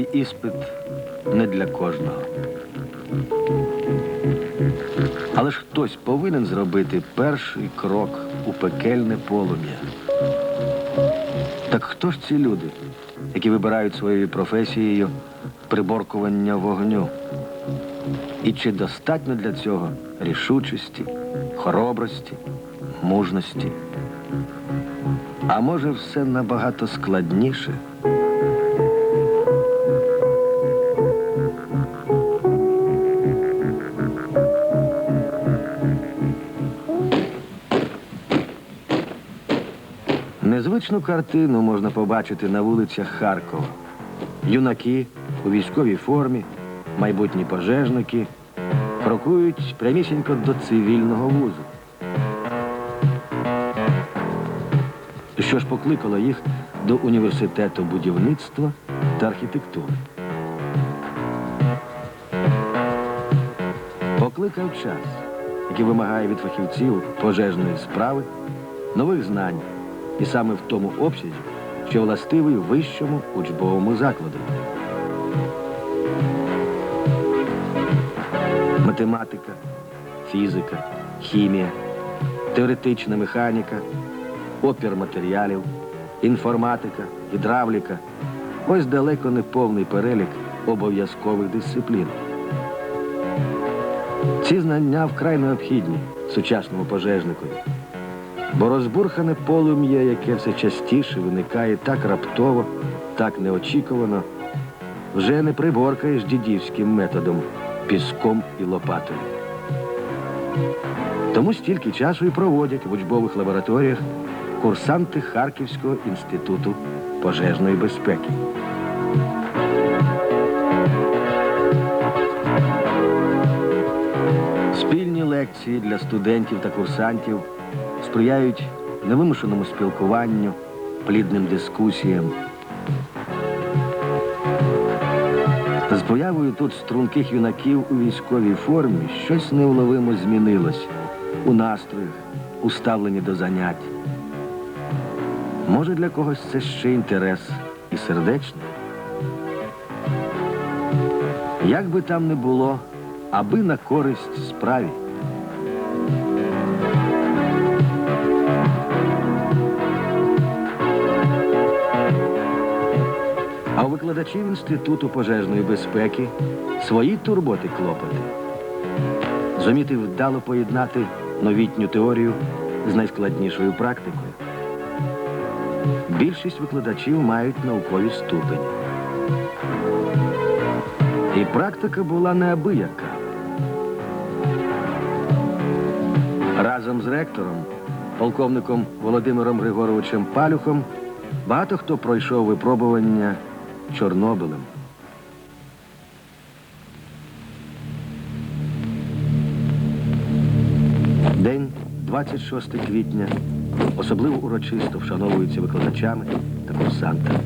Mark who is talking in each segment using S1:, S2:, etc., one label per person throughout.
S1: іспит не для кожного. Але ж хтось повинен зробити перший крок у пекельне полум'я. Так хто ж ці люди, які вибирають своєю професією приборкування вогню? І чи достатньо для цього рішучості, хоробрості, мужності? А може, все набагато складніше? Незвичну картину можна побачити на вулицях Харкова. Юнаки у військовій формі, майбутні пожежники крокують прямісінько до цивільного вузу. Що ж покликало їх до університету будівництва та архітектури. Покликав час, який вимагає від фахівців пожежної справи нових знань, і саме в тому обсязі, що властивий вищому учбовому закладу. Математика, фізика, хімія, теоретична механіка, опір матеріалів, інформатика, гідравліка. Ось далеко не повний перелік обов'язкових дисциплін. Ці знання вкрай необхідні сучасному пожежникові. Бо розбурхане полум'я, яке все частіше виникає так раптово, так неочікувано, вже не приборкаєш дідівським методом, піском і лопатою. Тому стільки часу і проводять в учбових лабораторіях курсанти Харківського інституту пожежної безпеки. Спільні лекції для студентів та курсантів сприяють невимушеному спілкуванню, плідним дискусіям. З появою тут струнких юнаків у військовій формі щось невловимо змінилось у настроях, у ставленні до занять. Може, для когось це ще інтерес і сердечний. Як би там не було, аби на користь справі. Викладачів Інституту пожежної безпеки свої турботи клопоти. Зуміти вдало поєднати новітню теорію з найскладнішою практикою. Більшість викладачів мають наукові ступені. І практика була неабияка. Разом з ректором, полковником Володимиром Григоровичем Палюхом, багато хто пройшов випробування Чорнобилем. День 26 квітня особливо урочисто вшановується викладачами та курсантами.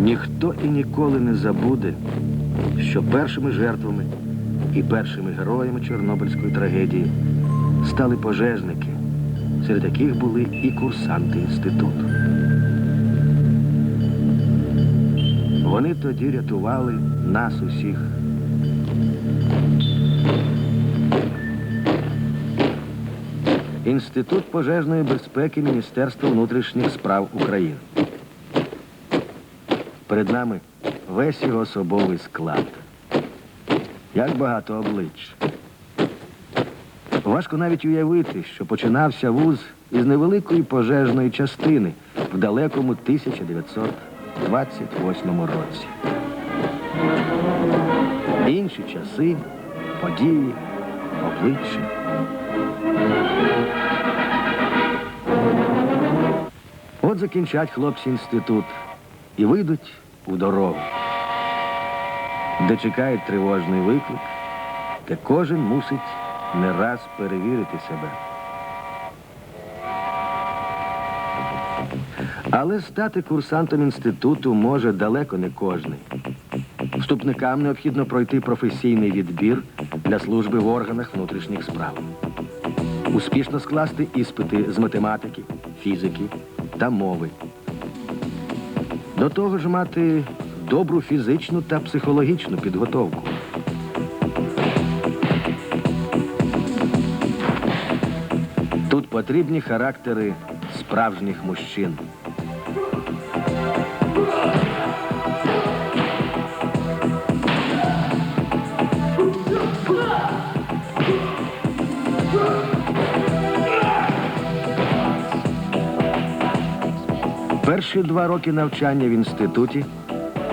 S1: Ніхто і ніколи не забуде, що першими жертвами і першими героями Чорнобильської трагедії стали пожежники, серед яких були і курсанти інституту. Вони тоді рятували нас усіх. Інститут пожежної безпеки Міністерства внутрішніх справ України. Перед нами весь його особовий склад. Як багато облич. Важко навіть уявити, що починався вуз із невеликої пожежної частини в далекому 1928 році. Інші часи, події, обличчя. От закінчать хлопці інститут і вийдуть у дорогу, де чекає тривожний виклик, де кожен мусить не раз перевірити себе. Але стати курсантом інституту може далеко не кожний. Вступникам необхідно пройти професійний відбір для служби в органах внутрішніх справ. Успішно скласти іспити з математики, фізики та мови. До того ж мати добру фізичну та психологічну підготовку. Тут потрібні характери справжніх мужчин. Перші два роки навчання в інституті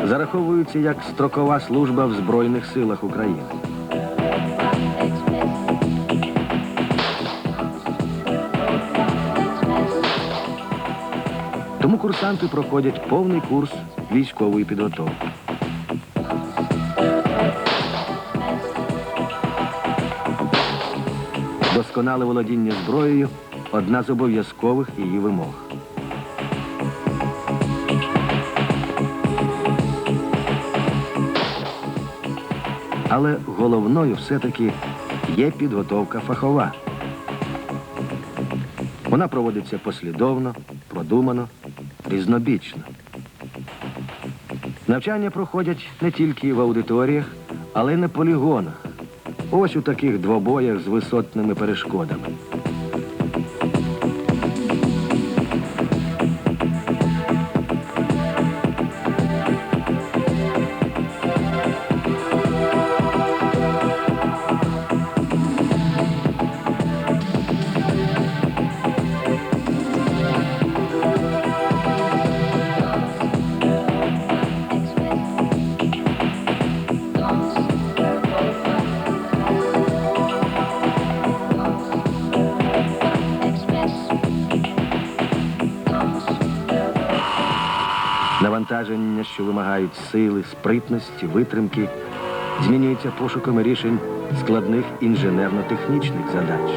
S1: зараховуються як строкова служба в Збройних силах України. Тому курсанти проходять повний курс військової підготовки. Досконале володіння зброєю одна з обов'язкових її вимог. Але головною все-таки є підготовка фахова. Вона проводиться послідовно, продумано, різнобічно. Навчання проходять не тільки в аудиторіях, але й на полігонах. Ось у таких двобоях з висотними перешкодами. Навантаження, що вимагають сили, спритності, витримки, змінюється пошуками рішень складних інженерно-технічних задач.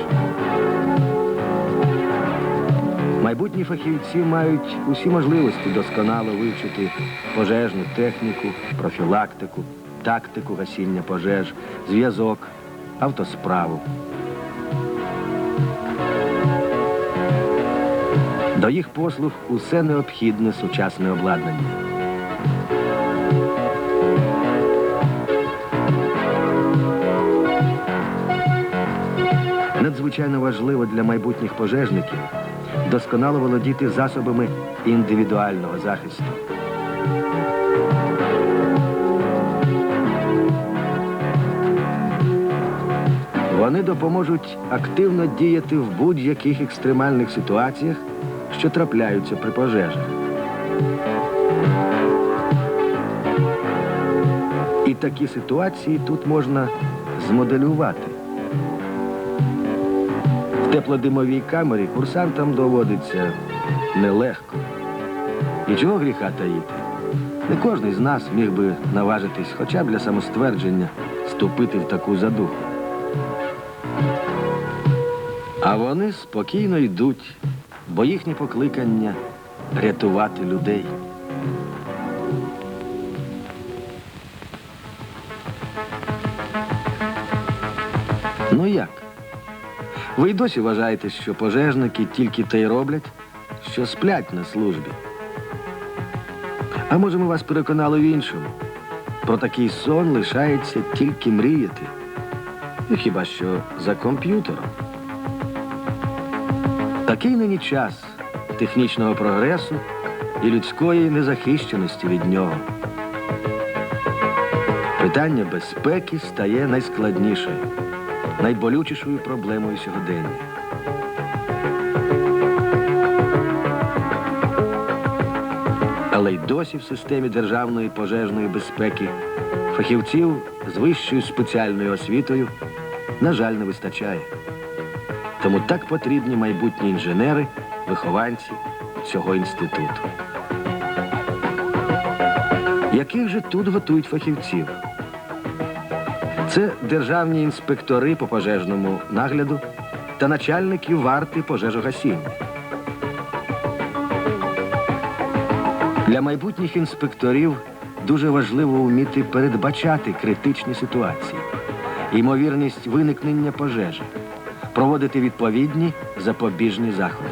S1: Майбутні фахівці мають усі можливості досконало вивчити пожежну техніку, профілактику, тактику гасіння пожеж, зв'язок, автосправу. До їх послуг усе необхідне сучасне обладнання. Надзвичайно важливо для майбутніх пожежників досконало володіти засобами індивідуального захисту. Вони допоможуть активно діяти в будь-яких екстремальних ситуаціях, що трапляються при пожежах. І такі ситуації тут можна змоделювати. В теплодимовій камері курсантам доводиться нелегко. І чого гріха таїти? Не кожен з нас міг би наважитись хоча б для самоствердження ступити в таку задуху. А вони спокійно йдуть, бо їхнє покликання рятувати людей. Ну як? Ви й досі вважаєте, що пожежники тільки те й роблять, що сплять на службі. А може, ми вас переконали в іншому? Про такий сон лишається тільки мріяти. І хіба що за комп'ютером. Такий нині час технічного прогресу і людської незахищеності від нього. Питання безпеки стає найскладнішою, найболючішою проблемою сьогодення. Але й досі в системі державної пожежної безпеки фахівців з вищою спеціальною освітою, на жаль, не вистачає. Тому так потрібні майбутні інженери, вихованці цього інституту. Яких же тут готують фахівців? Це державні інспектори по пожежному нагляду та начальники варти пожежогасіння. Для майбутніх інспекторів дуже важливо вміти передбачати критичні ситуації, ймовірність виникнення пожежі, проводити відповідні запобіжні заходи.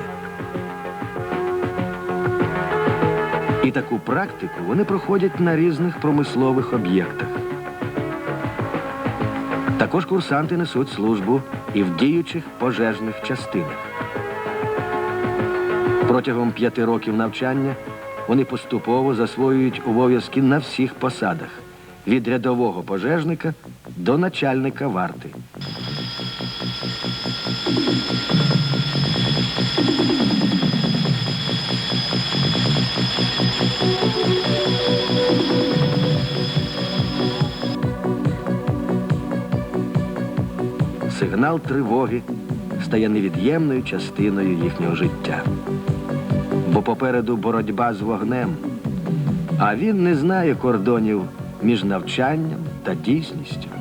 S1: І таку практику вони проходять на різних промислових об'єктах. Також курсанти несуть службу і в діючих пожежних частинах. Протягом п'яти років навчання вони поступово засвоюють обов'язки на всіх посадах від рядового пожежника до начальника варти. Сигнал тривоги стає невід'ємною частиною їхнього життя. Бо попереду боротьба з вогнем, а він не знає кордонів між навчанням та дійсністю.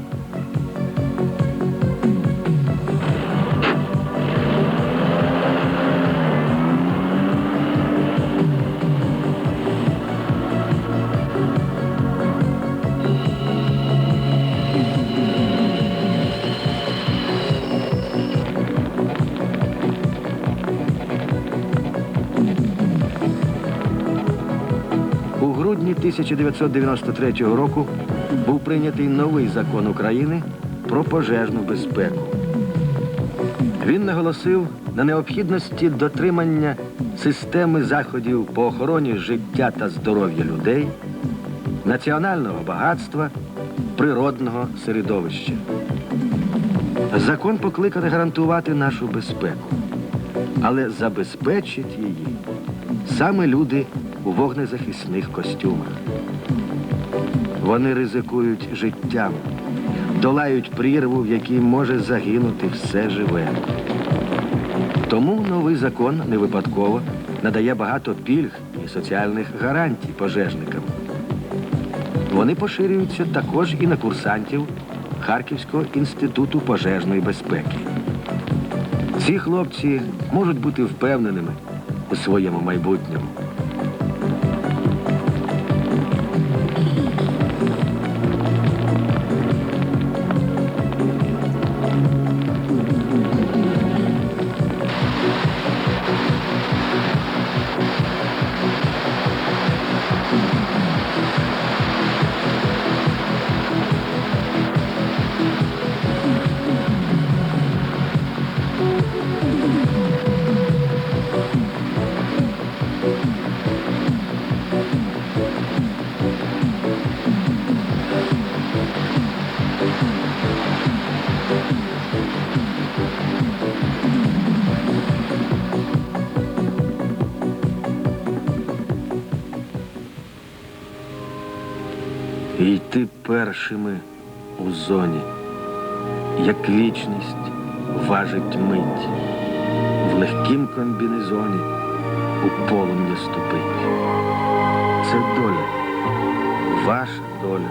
S1: 1993 року був прийнятий новий закон України про пожежну безпеку. Він наголосив на необхідності дотримання системи заходів по охороні життя та здоров'я людей, національного багатства, природного середовища. Закон покликаний гарантувати нашу безпеку, але забезпечить її саме люди у вогнезахисних костюмах. Вони ризикують життям, долають прірву, в якій може загинути все живе. Тому новий закон не випадково надає багато пільг і соціальних гарантій пожежникам. Вони поширюються також і на курсантів Харківського інституту пожежної безпеки. Ці хлопці можуть бути впевненими у своєму майбутньому. І йти першими у зоні, як вічність важить мить, в легкім комбінезоні у полум'я ступить. Це доля, ваша доля,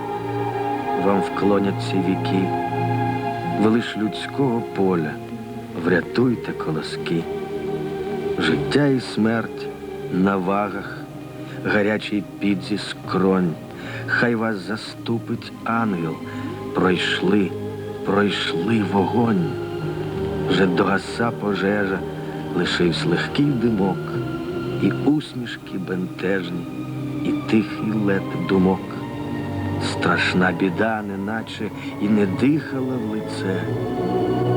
S1: вам вклоняться віки, ви лиш людського поля, врятуйте колоски. Життя і смерть на вагах, гарячий під зі скронь. Хай вас заступить ангел. Пройшли, пройшли вогонь. Вже догаса пожежа, лишився легкий димок, і усмішки бентежні, і тихий лед думок. Страшна біда, неначе і не дихала в лице.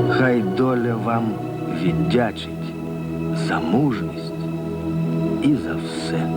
S1: Хай доля вам віддячить за мужність і за все.